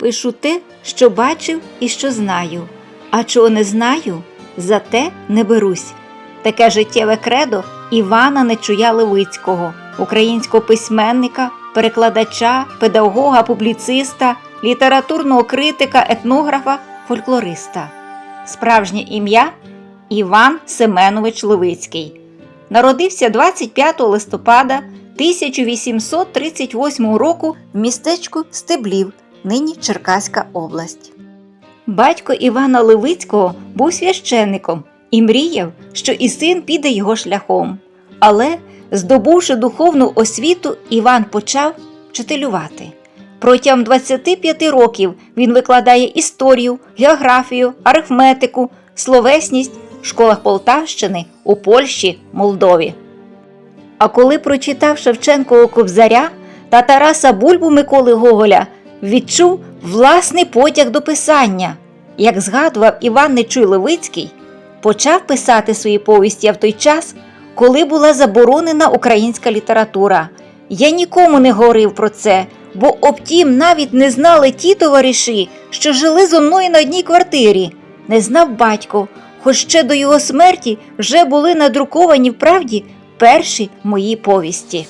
пишу те, що бачив і що знаю, а чого не знаю, за те не берусь. Таке життєве кредо Івана Нечуя Левицького, українського письменника, перекладача, педагога, публіциста, літературного критика, етнографа, фольклориста. Справжнє ім'я Іван Семенович Левицький. Народився 25 листопада 1838 року в містечку Стеблів, нині Черкаська область. Батько Івана Левицького був священником і мріяв, що і син піде його шляхом. Але, здобувши духовну освіту, Іван почав вчителювати. Протягом 25 років він викладає історію, географію, арифметику, словесність в школах Полтавщини, у Польщі, Молдові. А коли прочитав Шевченкового Кобзаря та Тараса Бульбу Миколи Гоголя, відчув власний потяг до писання. Як згадував Іван Нечуй Левицький, почав писати свої повісті в той час, коли була заборонена українська література. Я нікому не говорив про це, бо обтім навіть не знали ті товариші, що жили зо мною на одній квартирі. Не знав батько, хоч ще до його смерті вже були надруковані в правді перші мої повісті.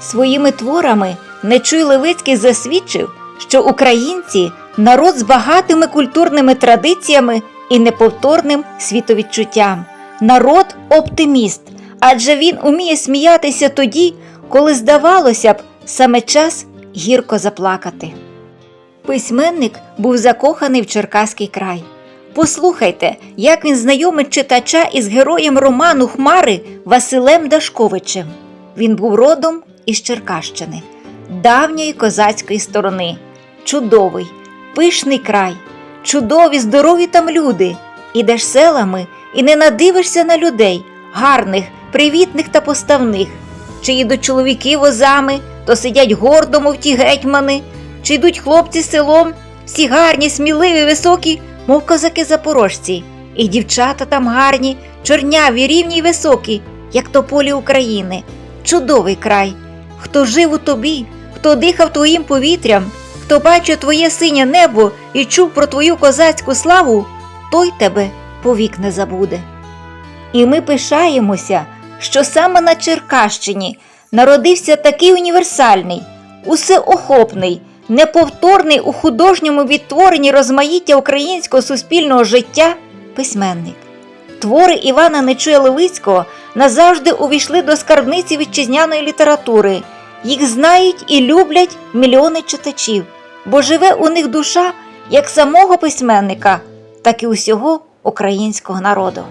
Своїми творами Нечуй Левицький засвідчив, що українці народ з багатими культурними традиціями і неповторним світовідчуттям, народ оптиміст, адже він уміє сміятися тоді, коли здавалося б, саме час гірко заплакати. Письменник був закоханий в Черкаський край. Послухайте, як він знайомить читача із героєм роману Хмари Василем Дашковичем. Він був родом із Черкащини, давньої козацької сторони. Чудовий, пишний край, чудові, здорові там люди. Ідеш селами і не надивишся на людей, гарних, привітних та поставних. Чи йдуть чоловіки возами, то сидять гордо, мов ті гетьмани, чи йдуть хлопці селом, всі гарні, сміливі, високі, мов козаки запорожці, і дівчата там гарні, чорняві, рівні й високі, як тополі України. Чудовий край. Хто жив у тобі, хто дихав твоїм повітрям, хто бачив твоє синє небо і чув про твою козацьку славу, той тебе повік не забуде. І ми пишаємося, що саме на Черкащині народився такий універсальний, усеохопний, неповторний у художньому відтворенні розмаїття українського суспільного життя письменник. Твори Івана Нечуя Левицького назавжди увійшли до скарбниці вітчизняної літератури. Їх знають і люблять мільйони читачів, бо живе у них душа як самого письменника, так і усього українського народу.